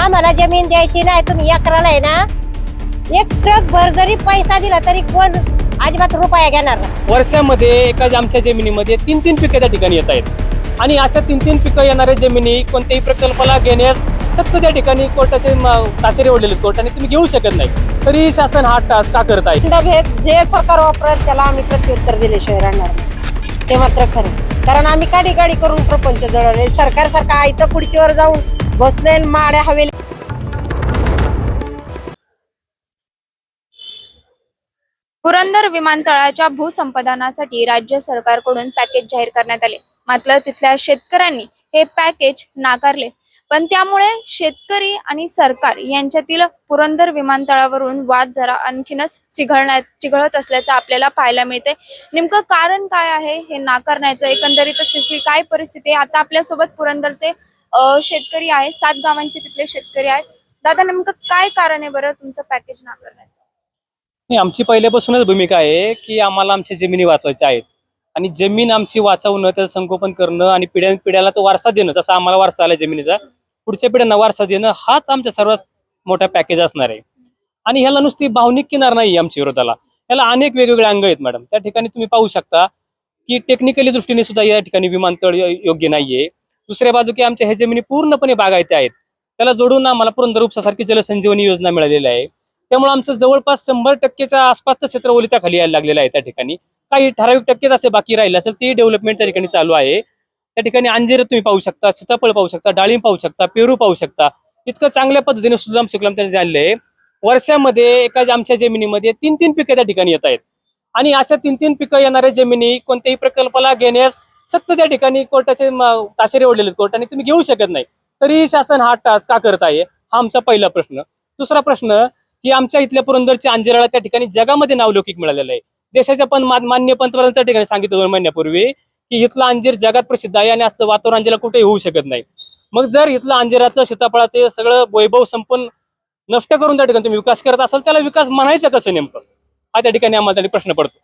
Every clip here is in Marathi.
आम्हाला जमीन द्यायची नाही तुम्ही एकराला आहे ना? एक ट्रक भर जरी पैसा दिला तरी कोण अजिबात रुपया घेणार नाही. वर्षामध्ये एका आमच्या जमिनीमध्ये तीन तीन पिकं त्या ठिकाणी येत आहेत. आणि अशा तीन तीन पिकं येणाऱ्या जमिनी कोणत्याही प्रकल्पाला घेण्यास सक्त त्या ठिकाणी कोर्टाचे म- ताशेरे ओढलेले कोर्टाने तुम्ही घेऊ शकत नाही. तरी शासन हा टास्क का करत आहे? जे सरकार वापरत त्याला आम्ही प्रत्युत्तर दिल्याशिवाय राहणार नाही. ते मात्र खरं कारण आम्ही काडी गाडी करून प्रपंच जळवले सरकार सारखं आयतं खुर्चीवर जाऊन बसले माड्या हवेली. पुरंदर विमानतळाच्या भूसंपादनासाठी राज्य सरकारकडून पॅकेज जाहीर करण्यात आले. मात्र तिथल्या शेतकऱ्यांनी हे पॅकेज नाकारले. पण त्यामुळे शेतकरी आणि सरकार यांच्यातील पुरंदर विमानतळावरून वाद जरा आणखीनच चिघळण्यात चिघळत असल्याचं आपल्याला पाहायला मिळते नेमकं कारण काय आहे हे नाकारण्याचं एकंदरीतच तिथली काय परिस्थिती आहे? आता आपल्यासोबत पुरंदरचे शेतकरी आहेत. सात गावांचे तिथले शेतकरी आहेत. दादा नेमकं काय कारण आहे बरं तुमचं पॅकेज नाकारण्याचं? नाही आमची पहिल्यापासूनच भूमिका आहे की आम्हाला आमच्या जमिनी वाचवायच्या आहेत. आणि जमीन आमची वाचवणं त्याचं संगोपन करणं आणि पिढ्या पिढ्याला तो वारसा देणं जसा आम्हाला वारसा आला जमिनीचा पुढच्या पिढ्यांना वारसा देणं हाच आमचा सर्वात मोठा पॅकेज असणार आहे. आणि ह्याला नुसती भावनिक किनार नाही आमच्या विरोधाला. ह्याला अनेक वेगवेगळे अंग आहेत मॅडम त्या ठिकाणी तुम्ही पाहू शकता की टेक्निकली दृष्टीने सुद्धा या ठिकाणी विमानतळ योग्य नाहीये. दुसऱ्या बाजू की आमच्या ह्या जमिनी पूर्णपणे बागायती आहेत. त्याला जोडून आम्हाला पुरंदर उपसासारखी जलसंजीवनी योजना मिळालेली आहे. त्यामुळे आमचं जवळपास शंभर टक्केच्या आसपासचं क्षेत्र ओलिता यायला लागलेलं आहे त्या ठिकाणी. काही ठराविक टक्केच असे बाकी राहिले असेल ते डेव्हलपमेंट त्या ठिकाणी चालू आहे. त्या ठिकाणी अंजीर तुम्ही पाहू शकता सीताफळ पाहू शकता डाळिंब पाहू शकता पेरू पाहू शकता. इतकं चांगल्या पद्धतीने सुलाम सुकलाम त्यांनी जाणले आहे. वर्षामध्ये एका आमच्या जमिनीमध्ये तीन तीन पिकं त्या ठिकाणी येत आहेत. आणि अशा तीन तीन पिकं येणाऱ्या जमिनी कोणत्याही प्रकल्पाला घेण्यास सक्त त्या ठिकाणी कोर्टाचे ताशेरे ओढलेले कोर्टाने तुम्ही घेऊ शकत नाही. तरी शासन हा टास्क का करत आहे? हा आमचा पहिला प्रश्न. दुसरा प्रश्न की आमच्या इथल्या पुरंदरच्या अंजिराला त्या ठिकाणी जगामध्ये नावलौकिक मिळालेलं आहे. देशाच्या पण मान्य पंतप्रधानांच्या ठिकाणी सांगितलं दोन महिन्यापूर्वी की इथला अंजीर जगात प्रसिद्ध आहे आणि असं वातावरण अंजीला कुठेही होऊ शकत नाही. मग जर इथलं अंजिराचं सीताफळाचं सगळं वैभव संपन्न नष्ट करून त्या ठिकाणी तुम्ही विकास करत असाल त्याला विकास म्हणायचं कसं नेमकं? हा त्या ठिकाणी आम्हाला प्रश्न पडतो.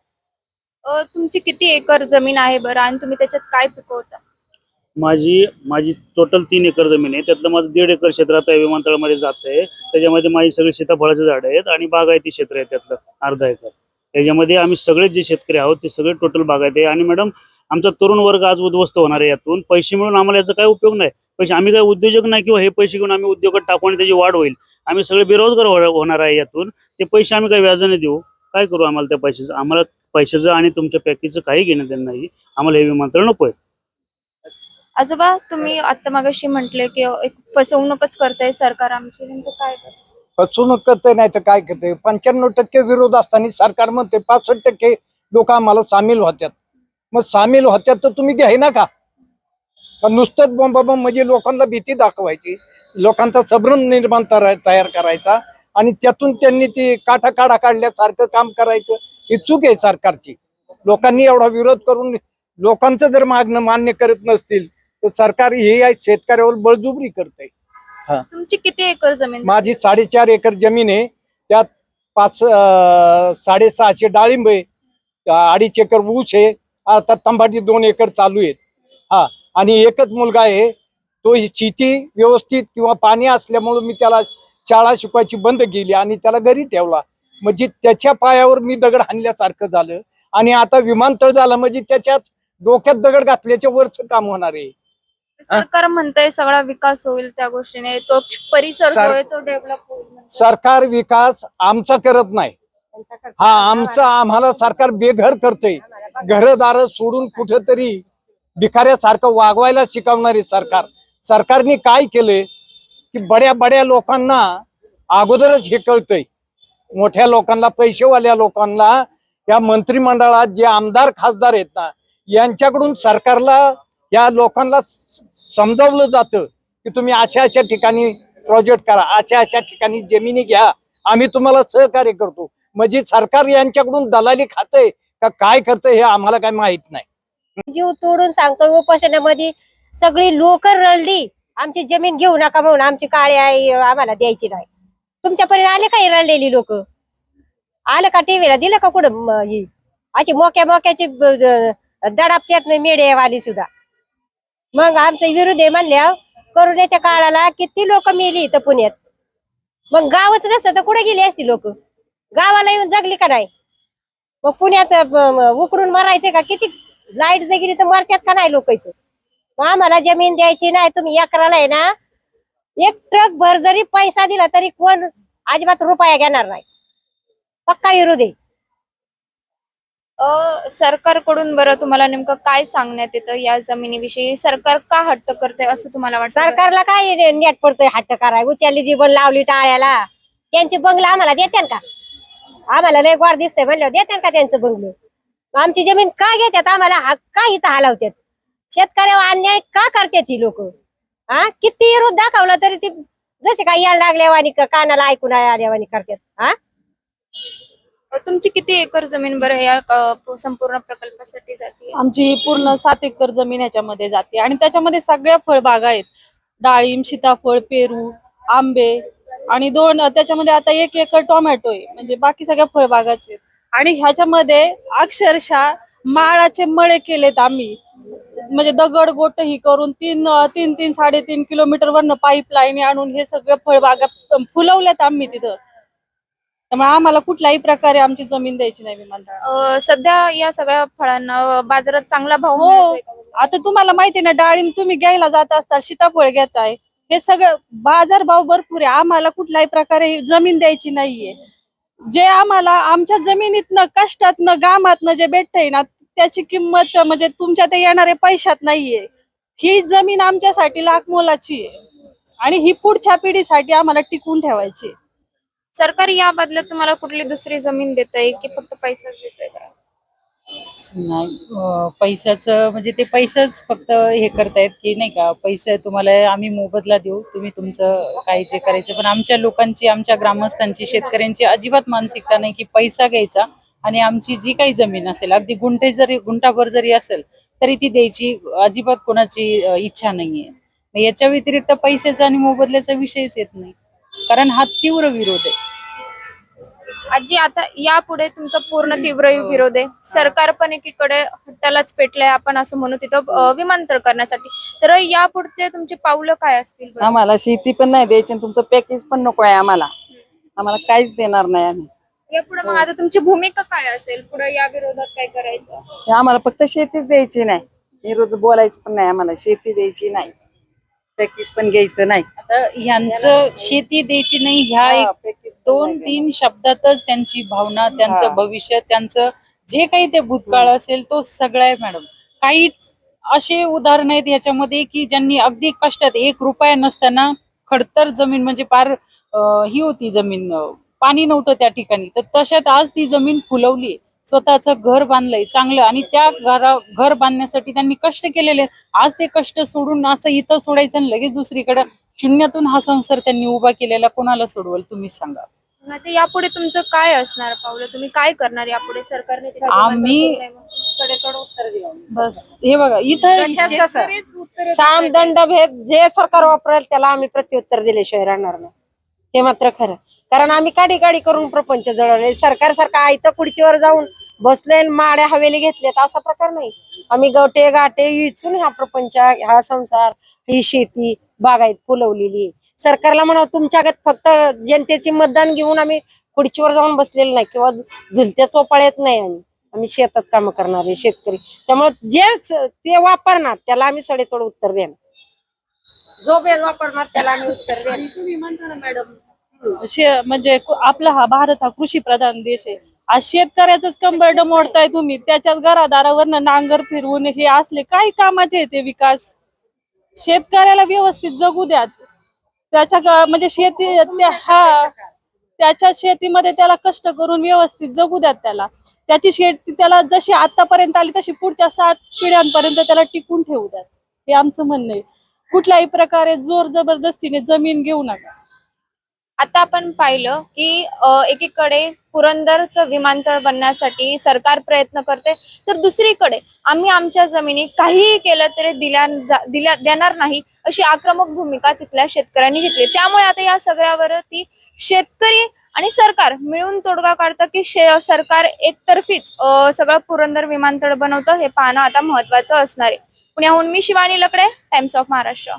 अ, तुमची किती एकर जमीन आहे बरं? आणि तुम्ही त्याच्यात काय पिकवता? माझी माझी टोटल तीन एकर जमीन आहे. त्यातलं माझं दीड एकर क्षेत्र आता विमानतळामध्ये जात आहे. त्याच्यामध्ये माझी सगळी सीताफळाचे झाड आहेत आणि बागायती क्षेत्र आहे त्यातलं अर्धा एकर. त्याच्यामध्ये आम्ही सगळेच जे शेतकरी आहोत ते सगळे टोटल बागायत आहे. आणि मॅडम आमचा तरुण वर्ग आज उद्ध्वस्त होणार आहे यातून. पैसे मिळून आम्हाला याचा काय उपयोग नाही. पैसे आम्ही काय उद्योजक नाही किंवा हे पैसे घेऊन आम्ही उद्योगात टाकू आणि त्याची वाढ होईल. आम्ही सगळे बेरोजगार हो- होणार आहे यातून. ते पैसे आम्ही काय व्याजाने देऊ. काय करू आम्हाला त्या पैशाचं? आम्हाला पैशाचं आणि तुमच्या पॅकेजचं काही घेणं देणं नाही. आम्हाला हे विमानतळ नको आहे आजोबा तुम्ही आता मागाशी म्हटले की एक फसवणूकच करताय सरकार आमची. नेमकं काय करतंय? फसवणूक करते नाही तर काय करते पंच्याण्णव टक्के विरोध असताना सरकार म्हणते पासष्ट टक्के लोक आम्हाला सामील होत्यात. मग सामील होत्यात तर तुम्ही घ्याय ना का का नुसतंच बॉम्ब बॉम्ब म्हणजे लोकांना भीती दाखवायची लोकांचा संभ्रम निर्माण तरा- तयार करायचा आणि त्यातून त्यांनी ती काठा काढा काढल्यासारखं काम करायचं. ही चूक आहे सरकारची. लोकांनी एवढा विरोध करून लोकांचं जर मागणं मान्य करत नसतील तर सरकार हे शेतकऱ्यावर बळजुबरी करते तुमची किती एकर जमीन? माझी साडेचार एकर जमीन आहे. त्यात पाच साडेसहाशे डाळिंब आहे. अडीच एकर ऊस आहे. आता तंबाटी दोन एकर चालू आहेत. हा. आणि एकच मुलगा आहे. तो शेती व्यवस्थित किंवा पाणी असल्यामुळे मी त्याला शाळा शिकवायची बंद केली आणि त्याला घरी ठेवला. म्हणजे त्याच्या पायावर मी दगड हाणल्यासारखं झालं. आणि आता विमानतळ झालं म्हणजे त्याच्यात डोक्यात दगड घातल्याच्या वरच काम होणार आहे. सरकार म्हणतंय सगळा विकास होईल त्या गोष्टीने. तो परिसर जो सर- आहे तो डेव्हलप होईल. सरकार विकास आमचा करत नाही. हा आमचा आम्हाला सरकार बेघर करतंय. घरदार सोडून कुठेतरी भिकाऱ्यासारखं वागवायला शिकवणारे सरकार. सरकारने काय केलंय? की बड्या बड्या लोकांना अगोदरच हे कळतंय. मोठ्या लोकांना पैसेवाल्या लोकांना या मंत्रिमंडळात जे आमदार खासदार आहेत ना यांच्याकडून सरकारला या लोकांना समजावलं जातं की तुम्ही अशा अशा ठिकाणी प्रोजेक्ट करा अशा अशा ठिकाणी जमिनी घ्या आम्ही तुम्हाला सहकार्य करतो. म्हणजे सरकार यांच्याकडून दलाली खातंय का काय करतंय हे आम्हाला काय माहीत नाही. जीव तोडून सांगतो उपोषणामध्ये सगळी लोक रडली. आमची जमीन घेऊ नका म्हणून आमची काळी आई आम्हाला द्यायची नाही. तुमच्यापर्यंत आले का रडलेली लोक? आलं का टीव्हीला दिलं का कुठं ही? अशी मोक्या मोक्याची दडापत्यात मीडियावाली सुद्धा. मग आमचं विरोध आहे म्हणल्या करोनाच्या काळाला किती लोक मेली इथं पुण्यात? मग गावच नसतं तर कुठे गेली असती लोक? गावाला येऊन जगली का नाही? मग पुण्यात उकडून मरायचे का? किती लाइट जगली तर मरतात का नाही लोक इथं? आम्हाला जमीन द्यायची नाही तुम्ही एकराला आहे ना? एक ट्रक भर जरी पैसा दिला तरी कोण अजिबात रुपया घेणार नाही. पक्का विरोध. अ, सरकारकडून बरं तुम्हाला नेमकं काय सांगण्यात येतं या जमिनीविषयी? सरकार का हट्ट करते असं तुम्हाला वाटतं? सरकारला काय ने- नेट पडतोय हट्ट कराय उचलली जीवन लावली टाळ्याला. त्यांचे बंगला आम्हाला देत्यान का? आम्हाला लय गोड दिसतंय म्हणल्यावर देत्यान का त्यांचं बंगलं? आमची जमीन का घेतात आम्हाला हा- का इथं हलवतात शेतकऱ्यावर अन्याय का करतात ही लोक? हा किती विरोध दाखवला तरी ती जसे काय यायला लागल्यावानी का कानाला ऐकून आल्यावानी करतात. हा तुमची किती एकर जमीन बरं या अ, संपूर्ण प्रकल्पासाठी जाते? आमची पूर्ण सात एकर जमीन ह्याच्यामध्ये जाते. आणि त्याच्यामध्ये सगळ्या फळबागा आहेत. डाळिंब सीताफळ पेरू आंबे आणि दोन त्याच्यामध्ये आता एक एकर टोमॅटो आहे. म्हणजे बाकी सगळ्या फळबागाच आहेत. आणि ह्याच्यामध्ये अक्षरशः माळाचे मळे केलेत आम्ही. म्हणजे दगड गोट ही करून तीन तीन तीन साडेतीन किलोमीटर वरनं पाईपलाईन आणून हे सगळे फळबागा फुलवल्यात आम्ही तिथं. त्यामुळे आम्हाला कुठल्याही प्रकारे आमची जमीन द्यायची नाही विमानतळाला अ, सध्या या सगळ्या फळांना बाजारात चांगला भाव हो. आता तुम्हाला माहिती ना डाळिंब तुम्ही घ्यायला जात असता सीताफळ घेताय. हे सगळं बाजार भाव भरपूर आहे. आम्हाला कुठल्याही प्रकारे जमीन द्यायची नाहीये. जे आम्हाला आमच्या जमिनीतनं कष्टातनं गामातनं जे भेटतंय ना त्याची किंमत म्हणजे तुमच्या ते येणारे पैशात नाहीये. ही जमीन आमच्यासाठी लाख मोलाची आहे. आणि ही पुढच्या पिढीसाठी आम्हाला टिकून ठेवायची सरकार या बदल्यात तुम्हाला कुठली दुसरी जमीन देत आहे की फक्त पैसाच देत आहे नाही पैशाचं म्हणजे ते पैसेच फक्त हे करतायत की नाही का पैसे तुम्हाला आम्ही मोबदला देऊ तुम्ही तुमचं काही जे करायचं. पण आमच्या लोकांची आमच्या ग्रामस्थांची शेतकऱ्यांची अजिबात मानसिकता नाही की पैसा घ्यायचा आणि आमची जी काही जमीन असेल अगदी गुंठे जरी गुंठाभर जरी असेल तरी ती द्यायची अजिबात कोणाची इच्छा नाहीये. याच्या व्यतिरिक्त पैशाचा आणि मोबदल्याचा विषयच येत नाही. कारण हा तीव्र विरोध आहे. आजी आता यापुढे तुमचा पूर्ण तीव्र विरोध आहे. सरकार पण एकीकडे हट्टालाच पेटलंय आपण असं म्हणू तिथं विमानतळ करण्यासाठी. तर यापुढचे तुमचे पावलं काय असतील बरं? आम्हाला शेती पण नाही द्यायची आणि तुमचं पॅकेज पण नको आहे आम्हाला. आम्हाला काहीच देणार नाही आम्ही. यापुढे मग आता तुमची भूमिका काय असेल? पुढे या विरोधात काय करायचं? आम्हाला फक्त शेतीच द्यायची नाही. विरोध बोलायचं पण नाही आम्हाला. शेती द्यायची नाही. पॅकेज पण घ्यायचं नाही. आता ह्यांचं शेती द्यायची नाही ह्या एक पण दोन नाही तीन शब्दातच त्यांची भावना हा. त्यांचं भविष्य त्यांचं जे काही ते भूतकाळ असेल तो सगळा आहे मॅडम. काही असे उदाहरण आहेत याच्यामध्ये की ज्यांनी अगदी कष्टात एक रुपया नसताना खडतर जमीन म्हणजे अं, ही होती जमीन अं, पाणी नव्हतं त्या ठिकाणी. तर तशात आज ती जमीन फुलवली स्वतःचं घर बांधलंय चांगलं. आणि त्या घरा घर बांधण्यासाठी त्यांनी कष्ट केलेले. आज ते कष्ट सोडून असं इथं सोडायचं आणि लगेच दुसरीकडे शून्यातून हा संसार त्यांनी उभा केलेला कोणाला सोडवल तुम्हीच सांगा. यापुढे तुमचं काय असणार पावलं? तुम्ही काय करणार यापुढे? सरकारने ते आम्ही- सडेतोड उत्तर द्या बस. हे बघा इथं साम. दंड भेद जे सरकार वापरेल त्याला आम्ही प्रत्युत्तर दिल्याशिवाय राहणार नाही हे मात्र खरं. कारण आम्ही काडी काडी करून प्रपंच जळवले. सरकार सारखा आयतं खुर्चीवर जाऊन बसले आणि माड्या हवेली घेतलेत असा प्रकार नाही. आम्ही गवटे गाटे इचून हा प्रपंच हा संसार ही शेती बागायत फुलवलेली. सरकारला म्हणा तुमच्यागत फक्त जनतेची मतदान घेऊन आम्ही खुर्चीवर जाऊन बसलेलो नाही किंवा झुलत्या चोपाळ्यात नाही आम्ही. आम्ही शेतात काम करणारे शेतकरी. त्यामुळे जे ते वापरणार त्याला आम्ही सडेतोड उत्तर देणार. जो बेल वापरणार त्याला आम्ही उत्तर देणार. मॅडम. शे म्हणजे आपला हा भारत हा कृषी प्रधान देश आहे. आज शेतकऱ्याच कंबरड मोडताय तुम्ही. त्याच्याच घरादारावरनं नांगर फिरवून हे असले काही कामाचे ते विकास. शेतकऱ्याला व्यवस्थित जगू द्यात. त्याच्या म्हणजे शेती हा. त्याच्या शेतीमध्ये त्याला कष्ट करून व्यवस्थित जगू द्यात त्याला. त्याची शेती त्याला जशी आतापर्यंत आली तशी पुढच्या सात पिढ्यांपर्यंत त्याला टिकून ठेवू द्यात. हे आमचं म्हणणं आहे. कुठल्याही प्रकारे जोर जबरदस्तीने जमीन घेऊ नका. आता आपण पाहिलं की एकीकडे पुरंदरचं विमानतळ बनण्यासाठी सरकार प्रयत्न करते तर दुसरीकडे आम्ही आमच्या जमिनी काहीही केलं तरी दिल्या दिल्या देणार नाही अशी आक्रमक भूमिका तिथल्या शेतकऱ्यांनी घेतली. त्यामुळे आता या सगळ्यावरती शेतकरी आणि सरकार मिळून तोडगा काढतं की शे- सरकार एकतर्फीच सगळं पुरंदर विमानतळ बनवतं हे पाहणं आता महत्वाचं असणार आहे. पुण्याहून मी शिवानी लकडे टाइम्स ऑफ महाराष्ट्र